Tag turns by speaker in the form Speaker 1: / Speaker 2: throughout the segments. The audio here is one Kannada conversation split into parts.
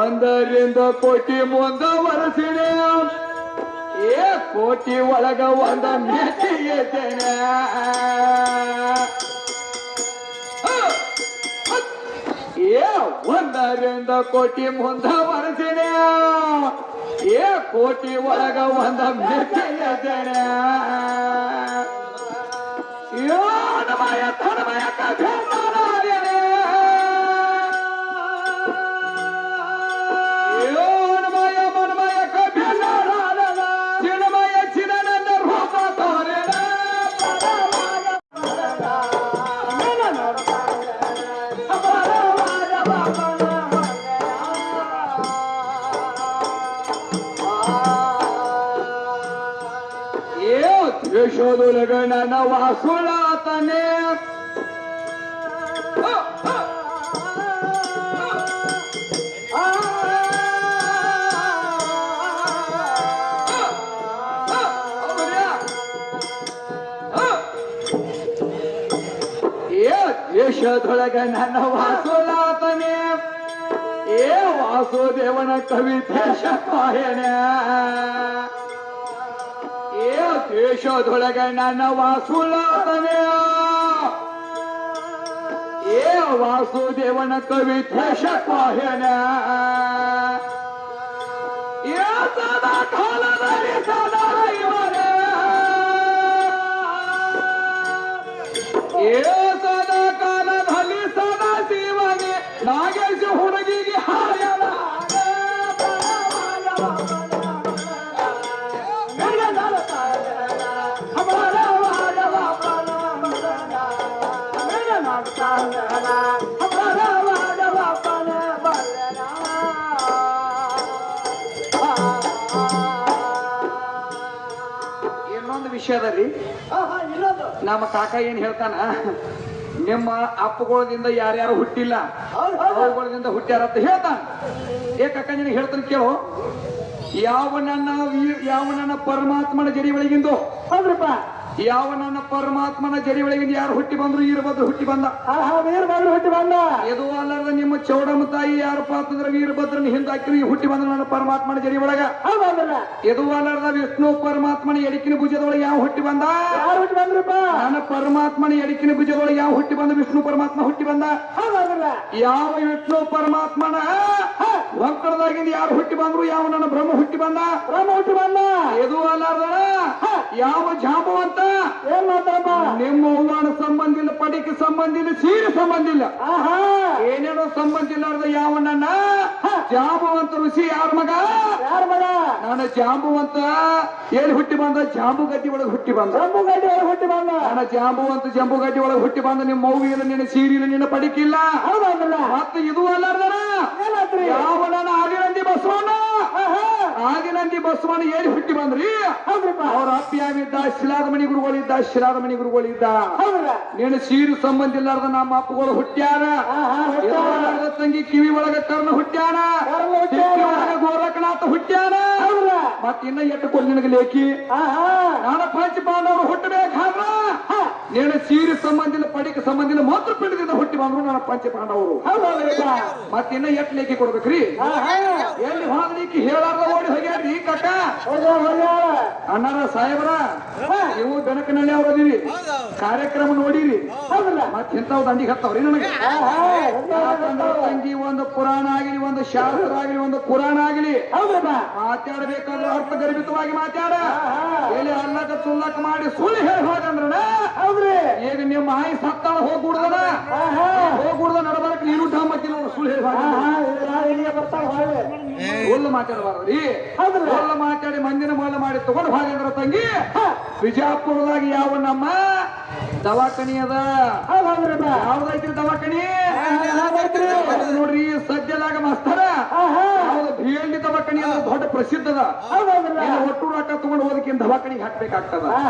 Speaker 1: ಒಂದರಿಂದ ಕೋಟಿ ಮುಂದ ವರಸಿಣೆ ಏ ಕೋಟಿ ಒಳಗ ಒಂದ ಮೆಟ್ಟಿ ಎದ್ದೇನೆ ಏ ಒಂದರಿಂದ ಕೋಟಿ ಮುಂದ ಬರ್ತೀನಿ ಏ ಕೋಟಿ ಒಳಗ ಒಂದ ಮೆಟ್ಟಿ ಎದ್ದೇನೆ ಯೋಣಮಯ ತನಮಯ ಕಥೆ ನಾರಾಯಣೆ. ದ್ವೇಷದೊಳಗ ನನ್ನ ವಾಸುಳಾತನೆ ಏ ದೇಶದೊಳಗ ನನ್ನ ವಾಸುಲಾತನೆ ಏ ದೇಶದೊಳಗ ನನ್ನ ವಾಸುಲಾತನೆ ಏ ವಾಸುದೇವನ ಕವಿತೆ ಶಪಾಯನ ಏ ಸದಾ ಕಾಲದಲ್ಲಿ ಸದಾ ಇವನೇ ಏ ಸದಾ ಕಾಲದಲ್ಲಿ ಸದಾ ಶಿವನೇ ನಾಗೇಶ ಹುಡುಗಿಗೆ ಹಾಯಲ ಇನ್ನೊಂದು ನಮ್ಮ ಕಾಕ ಏನ್ ಹೇಳ್ತಾನ? ನಿಮ್ಮ ಅಪ್ಪಗಳದಿಂದ ಯಾರ್ಯಾರು ಹುಟ್ಟಿಲ್ಲ ಅವುಗಳಿಂದ ಹುಟ್ಟ್ಯಾರ ಅಂತ ಹೇಳ್ತಾನ. ಏ ಕಾಕ ನಿನಗೆ ಹೇಳ್ತಾನೆ ಕೇಳು. ಯಾವ ನನ್ನ ಯಾವ ನನ್ನ ಪರಮಾತ್ಮನ ಜಡಿ ಒಳಗಿಂದು?
Speaker 2: ಹೌದ್ರಪ್ಪ.
Speaker 1: ಯಾವ ನನ್ನ ಪರಮಾತ್ಮನ ಜಡಿ ಒಳಗಿಂದ ಯಾರು ಹುಟ್ಟಿ ಬಂದ್ರು? ವೀರಭದ್ರ ಹುಟ್ಟಿ ಬಂದ.
Speaker 2: ವೀರಭದ್ರ ಹುಟ್ಟಿ ಬಂದ.
Speaker 1: ಎದು ಅಲ್ಲದ ನಿಮ್ಮ ಚೌಡಮ್ಮ ತಾಯಿ ಯಾರಪ್ಪ ಅಂತಂದ್ರೆ ವೀರಭದ್ರನ ಹಿಂದಾಕಿ ಹುಟ್ಟಿ ಬಂದ್ರು ನನ್ನ ಪರಮಾತ್ಮನ ಜಡಿ ಒಳಗ. ಇದು ಅಲ್ಲದ ವಿಷ್ಣು ಪರಮಾತ್ಮನ ಎಡಕಿನ ಭುಜದೊಳಗೆ ಯಾವ ಹುಟ್ಟಿ ಬಂದ?
Speaker 2: ಯಾರು ಹುಟ್ಟಿ ಬಂದ್ರಪ್ಪ?
Speaker 1: ನನ್ನ ಪರಮಾತ್ಮನ ಎಡಕಿನ ಭುಜದೊಳಗೆ ಯಾವ ಹುಟ್ಟಿ ಬಂದ? ವಿಷ್ಣು ಪರಮಾತ್ಮ ಹುಟ್ಟಿ ಬಂದ. ಯಾವ ವಿಷ್ಣು ಪರಮಾತ್ಮನ? ಒಕ್ಕಡದಾಗಿಂದ ಯಾರು ಹುಟ್ಟಿ ಬಂದ್ರು? ಯಾವ ನನ್ನ ಬ್ರಹ್ಮ ಹುಟ್ಟಿ ಬಂದ?
Speaker 2: ಬ್ರಹ್ಮ ಹುಟ್ಟಿ ಬಂದ.
Speaker 1: ಎದು ಅಲ್ಲಾರ್ದ ಯಾವ ಜಾಂಬವಂತ
Speaker 2: ಏನ್ ಮಾತಾಡಪ್ಪ
Speaker 1: ನಿಮ್ಮ ಹೂವಾಣ ಸಂಬಂಧ ಇಲ್ಲ ಪಡಿಕೆ ಸಂಬಂಧ ಇಲ್ಲ ಸೀರೆ ಸಂಬಂಧ ಇಲ್ಲ
Speaker 2: ಆಹಾ!
Speaker 1: ಏನೇನೋ ಸಂಬಂಧ ಇಲ್ಲಾರ್ದ ಯಾವ ನನ್ನ ಜಾಂಬವಂತ ಋಷಿ ಯಾರ ಮಗ?
Speaker 2: ಯಾರ ಮಗ?
Speaker 1: ನಾನು ಜಾಂಬುವಂತ ಎಲ್ಲಿ ಹುಟ್ಟಿ ಬಂದ? ಜಾಂಬು ಗಡ್ಡಿ ಒಳಗೆ ಹುಟ್ಟಿ ಬಂದ.
Speaker 2: ಜಂಬು ಗಡ್ಡಿ ಒಳಗೆ ಹುಟ್ಟಿ ಬಂದ.
Speaker 1: ನಾನು ಜಾಂಬುವಂತ ಜಂಬು ಗಡ್ಡಿ ಒಳಗೆ ಹುಟ್ಟಿ ಬಂದ. ನಿಮ್ಮ ಮೌ ಇಲ್ಲ ನಿನ್ನ ಸೀರೆ ಇಲ್ಲ. ನಿನ್ನ ಪಡಿಕಿಲ್ಲ
Speaker 2: ಹೌದಲ್ಲ
Speaker 1: ಮತ್ತೆ ಇದು ಅಲ್ಲಾರ್ದನ? ಯಾವ ನನ್ನ ಬಸವಣ್ಣ?
Speaker 2: ಆಹಾ
Speaker 1: ಆದಿನಂದಿ ಬಸವಣ್ಣ ಎಲ್ಲಿ ಹುಟ್ಟಿ ಬಂದ್ರಿ? ಅವ್ರ ಅಪ್ಪಿಯಾಗಿದ್ದ ಶಿಲಾದ ಮಣಿ ಗುರುಗಳಿದ್ದ ಶಿಲಾದ ಮಣಿ ಗುರುಗಳಿದ್ದ ನೀನು ಸೀರು ಸಂಬಂಧ ಇಲ್ಲಾರ್ದ ನಮ್ಮ ಅಪ್ಪಗಳು ಹುಟ್ಟ್ಯಾರ ತಂಗಿ ಕಿವಿ ಒಳಗ ಕರ್ಣ ಹುಟ್ಟ್ಯಾನ ಗೋರಖನಾಥ ಹುಟ್ಟ್ಯಾನ ಮತ್ತ ಇನ್ನ ಎಟ್ಟು ಕೊಲ್ ನಿನಗೆ ಲೇಖಿ?
Speaker 2: ಆಹಾ
Speaker 1: ನಾನು ಪಂಚ ಬಾಂಧವರು ಹುಟ್ಟಬೇಕಾದ್ರ ನೀನು ಸೀರೆ ಸಂಬಂಧ ಇಲ್ಲ ಪಡಿಕ ಸಂಬಂಧ ಇಲ್ಲ ಮಾತ್ರ ಪಿಂಡದಿಂದ ಹುಟ್ಟಿ ಬಂದ್ರು ನನ್ನ ಪಂಚ ಪಾಂಡವರು.
Speaker 2: ಮತ್ತಿನ್ನ ಹೌದ್ರಪ್ಪ
Speaker 1: ಮತ್ತ ಇನ್ನ ಎಟ್ ಲೇಖಿ ಕೊಡ್ಬೇಕ್ರಿ? ಎಲ್ಲಿ ಹೋದ್ಲಿಕ್ಕೆ ಹೇಳಾರ್ದ ಓಡಿ? ಹೋಗ್ಯಾರ್ರಿ
Speaker 2: ಹೋಗ್ಯಾಳ
Speaker 1: ಅಣ್ಣಾರ ಸಾಹೇಬ್ರ, ನೀವು ಬೆನಕನಲ್ಲಿ ಅದೀರಿ. ಕಾರ್ಯಕ್ರಮ ನೋಡಿರಿ.
Speaker 2: ಮತ್ತೆ
Speaker 1: ಮತ್ ಇಂಥವ್ ದಂಡಿಗೆ ಹತ್ತವ್ರಿ ನನಗೆ. ತಂಗಿ ಒಂದು ಪುರಾಣ ಆಗಲಿ, ಒಂದು ಶಾಸ್ತ್ರ ಆಗಲಿ, ಒಂದು ಪುರಾಣ ಆಗಲಿ. ಮಾತಾಡ್ಬೇಕಾದ್ರೆ ಅರ್ಥ ಗರ್ಭಿತವಾಗಿ ಮಾತಾಡ. ಎಲ್ಲಿ ಅಲ್ಲಕ ಸುಲ್ಲಕ ಮಾಡಿ ಸುಳ್ಳು ಹೇಳಿ
Speaker 2: ಹೌದ್ರಿ
Speaker 1: ಈಗ ನಿಮ್ಮ ಆಯಿ ಸತ್ತಾಳ ಹೋಗ್ಬಿಡ್ದನ ಹೋಗ್ಬಿಡ್ದ ನಡಬಾರಕ್ ನೀನು ನೋಡು ಸುಳ್ಳು ಹೇಳಿ ಹೋಗ.
Speaker 2: ಬರ್ತಾವ
Speaker 1: ಮಾತಾಡಬಾರ್ದ್ರಿ
Speaker 2: ಹೌದ್ರಲ್ಲ
Speaker 1: ಮಾತಾಡಿ ಮಂದಿನ ಮೊಲ್ಲ ಮಾಡಿ ತಗೊಂಡು ಹೋಗಂದ್ರ ತಂಗಿ. ಬಿಜಾಪುರದಾಗ ಯಾವ ನಮ್ಮ ದವಾಖಾನಿ ಅದ? ಯಾವ್ದೈತ್ರಿ ದವಾಖಾನಿ? ನೋಡ್ರಿ ಸದ್ಯದಾಗ ಮಾಸ್ತರ
Speaker 2: ಆಹಾ
Speaker 1: ಎಲ್ ದವಾಖಾನಿ ಅದು ದೊಡ್ಡ ಪ್ರಸಿದ್ಧ ಅದ. ಒಟ್ಟು ರೊಕ್ಕ ತಗೊಂಡು ಹೋದಕ್ಕಿಂತ ದವಾಖಾನಿಗೆ ಹಾಕ್ಬೇಕಾಗ್ತದ.
Speaker 2: ಆಹಾ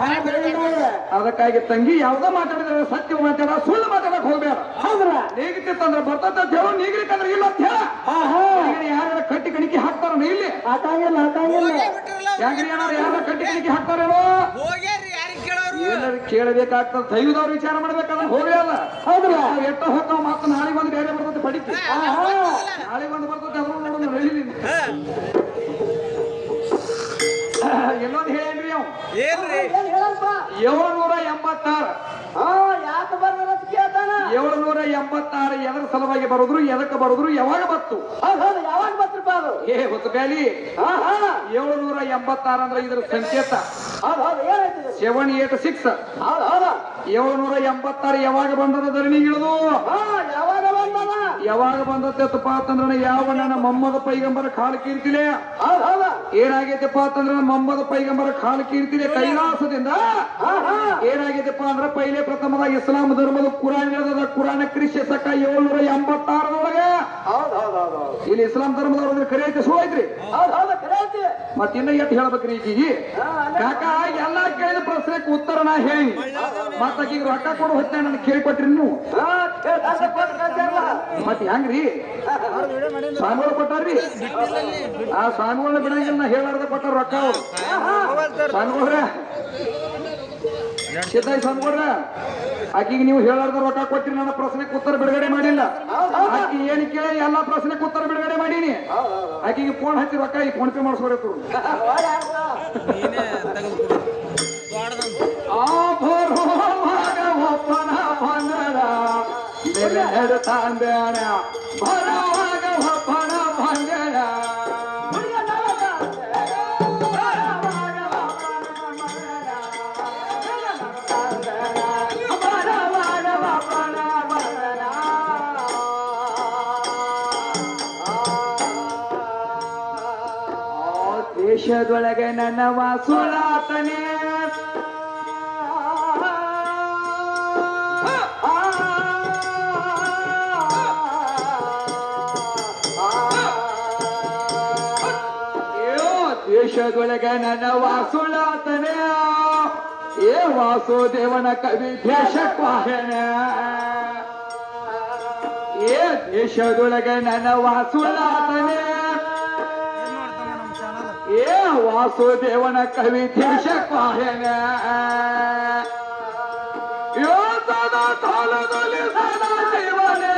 Speaker 1: ಅದಕ್ಕಾಗಿ ತಂಗಿ ಯಾವ್ದ ಮಾತಾಡಿದ್ರೆ ಸತ್ಯ ಮಾತಾಡ ಸುಳ್ಳು ಮಾತಾಡಕ್ ಹೋಗ್ಬೇಡ. ನೀಗಿತ್ತಂದ್ರೆ ಬರ್ತದ ಹೇಳು ನೀಗ್ಲಿಕ್ಕಂದ್ರ ಇಲ್ಲ ಅಂತ ಹೇಳ.
Speaker 2: ಆಹಾ
Speaker 1: ಯಾರ ಕಟ್ಟಿ ಕಣಿಕೆ ಹಾಕ್ತಾರ ಇಲ್ಲಿ? ಯಾಕ್ರಿ ಏನಾರ ಯಾರ ಕಟ್ಟಿ ಕಣಿಕೆ ಹಾಕ್ತಾರೇನೋ? ಏನಾರ ಕೇಳಬೇಕಾಗ್ತದ ದೈವದವ್ರು ವಿಚಾರ ಮಾಡ್ಬೇಕಲ್ಲ ಹೋಗಿ ಅಲ್ಲ.
Speaker 2: ಹೌದಲ್ಲ
Speaker 1: ಎಟ್ಟ ಎಷ್ಟ ಹೋಗ್ತಾವ ಮತ್ತೆ ನಾಳೆ ಬಂದು ಬೇರೆ ಬರ್ತದೆ ಪಡಿತಿ
Speaker 2: ಆಹಾ!
Speaker 1: ನಾಳೆ ಬಂದು ಬರ್ತದೆ ಅದ್ರ ನೋಡೋದು ಹೇಳಿ ಎಲ್ಲೊಂದು ಹೇಳೇನ್ರಿ ಅವ್. ಏಳ್ನೂರ ಎಂಬತ್ತಾರು.
Speaker 2: ಯಾಕೆ ಕೇಳ್ತಾನ
Speaker 1: ಏಳ್ನೂರ ಎಂಬತ್ತಾರು ಎದರ ಸಲುವಾಗಿ ಬರೋದ್ರು ಎದಕ್ಕೆ ಬರೋದ್ರು ಯಾವಾಗ ಬತ್ತು?
Speaker 2: ಯಾವಾಗ ಪಾ ಅದು?
Speaker 1: ಏ
Speaker 2: ಆಹಾ.
Speaker 1: ಏಳ್ನೂರ ಎಂಬತ್ತಾರು ಅಂದ್ರೆ ಇದ್ರ ಸಂಕೇತ? Seven eight six. ಏಳ್ನೂರ ಎಂಬತ್ತಾರು ಯಾವಾಗ ಬಂದದ ಧರಣಿ ಇಳಿದು?
Speaker 2: ಯಾವಾಗ ಬಂದದ?
Speaker 1: ಯಾವಾಗ ಬಂದತ್ತಪ್ಪ ಅಂತಂದ್ರೆ ಯಾವ ನನ್ನ ಮೊಮ್ಮದ ಪೈಗಂಬರ ಕಾಲು ಕೀರ್ತಿಲೆ?
Speaker 2: ಹೌದ.
Speaker 1: ಏನಾಗೈತಪ್ಪ ಅಂತಂದ್ರೆ ಮೊಮ್ಮದ ಪೈಗಂಬರ ಕಾಲು ಕೀರ್ತಿದೆ ಕೈಲಾಸದಿಂದ ಏನಾಗೈತಪ್ಪ ಅಂದ್ರ ಪೈಲೆ ಪ್ರಥಮದ ಇಸ್ಲಾಂ ಧರ್ಮದ ಕುರಾನ್ ಇಳದ ಕುರಾನ ಕ್ರಿಶ್ಯ ಸಕ ಏಳ್ನೂರ ಎಂಬತ್ತಾರದೊಳಗೆ ಇಲ್ಲಿ ಇಸ್ಲಾಂ ಧರ್ಮದವ್ರ ಕರೆ ಐತೆ ಸುಳ್ಳು ಐತ್ರಿ? ಇನ್ನ ಎಟ್ ಹೇಳ್ಬೇಕ್ರಿ ಈಗಿಗೆ ಕಾಕ ಎಲ್ಲಾ ಕೇಳಿದ ಪ್ರಶ್ನೆಗೆ ಉತ್ತರ ನಾ ಹೇಳಿ ಮತ್ತ ಈಗ ರೊಕ್ಕ ಕೊಡು ಹೊತ್ತೆ ನನ್ ಕೇಳ್ಕೊಟ್ರಿ ನೀವು ಮತ್ತೆ ಹೆಂಗ್ರಿ? ಸ್ವಾಮಿಗಳು ಕೊಟ್ಟಾರ್ರಿ? ಆ ಸ್ವಾಮಿಗಳನ್ನ ಬಿಡಂಗಿಲ್ಲ ನಾ ಹೇಳಾರ್ದ ಕೊಟ್ಟಾರ ರೊಕ್ಕ ಅವ್ರು. ಸ್ವಾಮಿಗಳ್ರ ಸಿದ್ದಾಯ ಸ್ವಾಮಿಗಳ್ರ ಆಕಿಗೆ ನೀವು ಹೇಳಾರ್ದ ರೊಕ್ಕ ಕೊಟ್ಟಿರಿ ನನ್ನ ಪ್ರಶ್ನೆಗೆ ಉತ್ತರ ಬಿಡುಗಡೆ ಮಾಡಿಲ್ಲ. ಆಕಿ ಏನ್ ಕೇಳಿ ಎಲ್ಲಾ ಪ್ರಶ್ನೆಗೆ ಉತ್ತರ ಬಿಡುಗಡೆ ಮಾಡೀನಿ. ಆಕಿಗೆ ಫೋನ್ ಹಚ್ಚಿ ರೊಕ್ಕ ಈ ಫೋನ್ ಪೇ ಮಾಡಿಸ್ಕೊಡತ್ತು
Speaker 2: ಆ ಯಾರ್ದ?
Speaker 3: ನೀನೇ
Speaker 1: ದೇಶದೊಳಗೆ ನನ್ನ ವಾಸುಳಾತನೇ ಅಯ್ಯೋ, ದೇಶದೊಳಗೆ ನನ್ನ ವಾಸುಲಾತನೆ ಏ ವಾಸುದೇವನ ಕವಿ ದೇಶಕ್ವಾಹನ ಏ ದೇಶದೊಳಗೆ ನನ್ನ ವಾಸುಲಾತನೇ ವಾಸುದೇವನ ಕವಿ ದೇಶ ಕಾಯನ ಸದಾ ಕಾಲದಲ್ಲಿ ಸದಾ ಶಿವನೇ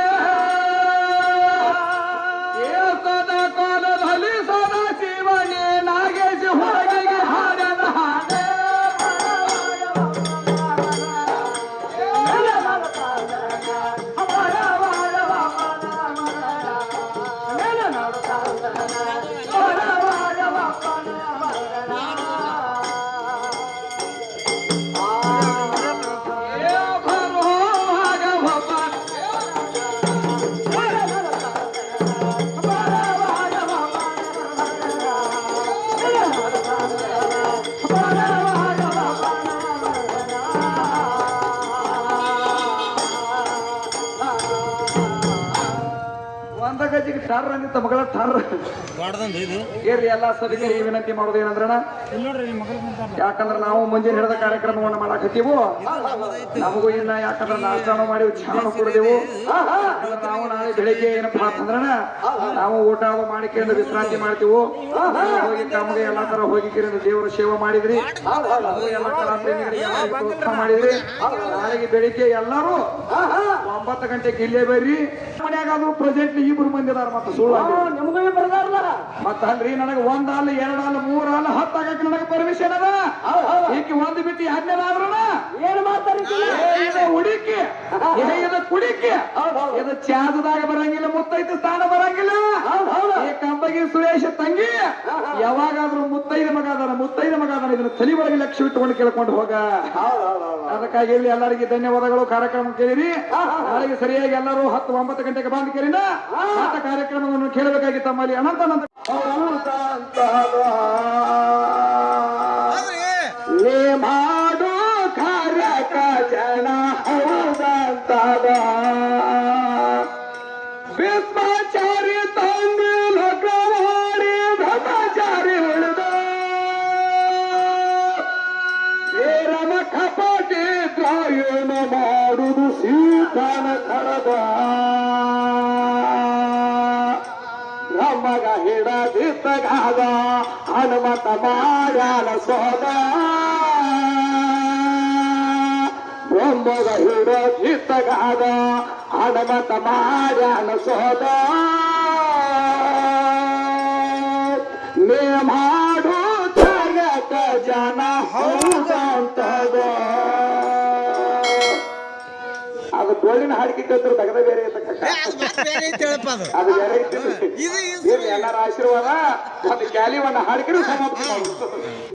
Speaker 1: ಟರ್ ಅಂದಿತ್ತ ಮಗಳ ಏರ್ರಿ ಎಲ್ಲಾ ಸಭೆಗೆ ವಿನಂತಿ ಮಾಡೋದು ಏನಂದ್ರಣ ಯಾಕಂದ್ರೆ ನಾವು ಮುಂಜಾನೆ ಹಿಡಿದ ಕಾರ್ಯಕ್ರಮವನ್ನು ಮಾಡಾಕತ್ತೀವು? ನಮಗೂ ಇನ್ನ ಯಾಕಂದ್ರೆ ನಾಷ್ಟಾನು ಮಾಡಿ ಚಾನು ಕುಡಿದೆವು. ನಾವು ನಾಳೆ ಬೆಳಿಗ್ಗೆ ಏನಪ್ಪಾ ಅಂತಂದ್ರ ನಾವು ಊಟ ಮಾಡಿಕೊಂಡು ವಿಶ್ರಾಂತಿ ಮಾಡ್ತೀವು? ಹೋಗಿ ತಮಗೆ ಎಲ್ಲಾ ತರ ಹೋಗಿ ದೇವರ ಸೇವೆ ಮಾಡಿದ್ರಿ. ಎಲ್ಲ ಕಲಾಪ್ರೇಮಿಗಳಿಗೆ ಎಲ್ಲರಿಗೂ ಪ್ರೋತ್ಸಾಹ ಮಾಡಿದ್ರಿ. ನಾಳೆಗೆ ಬೆಳಿಗ್ಗೆ ಎಲ್ಲರೂ ಒಂಬತ್ತು ಗಂಟೆಗೆ ಇಲ್ಲೇ ಬರ್ರಿ. ಮನ್ಯಾಗಾದ್ರೂ ಪ್ರೆಸೆಂಟ್ ಇಬ್ರು ಮಂದಿದಾರ ಮತ್ತೆ ಸುಳ್ಳು.
Speaker 2: ನಿಮಗೂ ಬರ್ದಾರಲ್ಲ
Speaker 1: ಮತ್ತ ಅಲ್ರಿ ನನಗೆ ಒಂದ್ ಅಲ್ಲ ಎರಡು ಹಾಲು ಮೂರ್ ಹಾಲು ನನಗೆ ಪರ್ಮಿಷನ್ ಅದ ಈಕಿ ಒಂದ್ ಬಿಟ್ಟು ಹನ್ನೆರಡಾದ್ರನ
Speaker 2: ಏನ್
Speaker 1: ಇದು ಹುಡುಕಿ. ಇದು ಕುಡಿಕಿ. ಇದು ಚಾದದಾಗ ಬರಂಗಿಲ್ಲ ಮುತ್ತೈದು ಸ್ಥಾನ ಬರಂಗಿಲ್ಲ. ಈ ಕಂಬಗಿ ಸುರೇಶ ತಂಗಿ ಯಾವಾಗಾದ್ರೂ ಮುತ್ತೈದ ಮಗ ಅದಾನ ಮುತ್ತೈದ ಮಗ ಅದಾನ ಇದನ್ನ ತಲೆ ಒಳಗೆ ಲಕ್ಷ್ಯ ಇಟ್ಟುಕೊಂಡು ಕೇಳ್ಕೊಂಡು ಹೋಗ. ಅದಕ್ಕಾಗಿ ಇಲ್ಲಿ ಎಲ್ಲರಿಗೆ ಧನ್ಯವಾದಗಳು ಕಾರ್ಯಕ್ರಮ ಕೇಳಿರಿ. ನಾಳೆಗೆ ಸರಿಯಾಗಿ ಎಲ್ಲರೂ ಹತ್ತು ಒಂಬತ್ತು ಗಂಟೆಗೆ ಬಂದು ಕೇಳಿನ? ಕಾರ್ಯಕ್ರಮವನ್ನು ಕೇಳಬೇಕಾಗಿ ತಮ್ಮಲ್ಲಿ ಅನಂತ ಅನಂತ कर्म ग हीड़ा नेमा ಡೋಳಿನ ಹಾಡಿಕೆ ಕೇಳ್ತಾರೆ ತಗದ ಬೇರೆ ಐತಕ್ಕ
Speaker 3: ಅದು ಬೇರೆ ಐತೆ
Speaker 1: ಎಲ್ಲರ ಆಶೀರ್ವಾದ? ಒಂದು ಕ್ಯಾಲಿವನ್ನ ಹಾಡಿಕೆ ಸಮಾಪ್ತ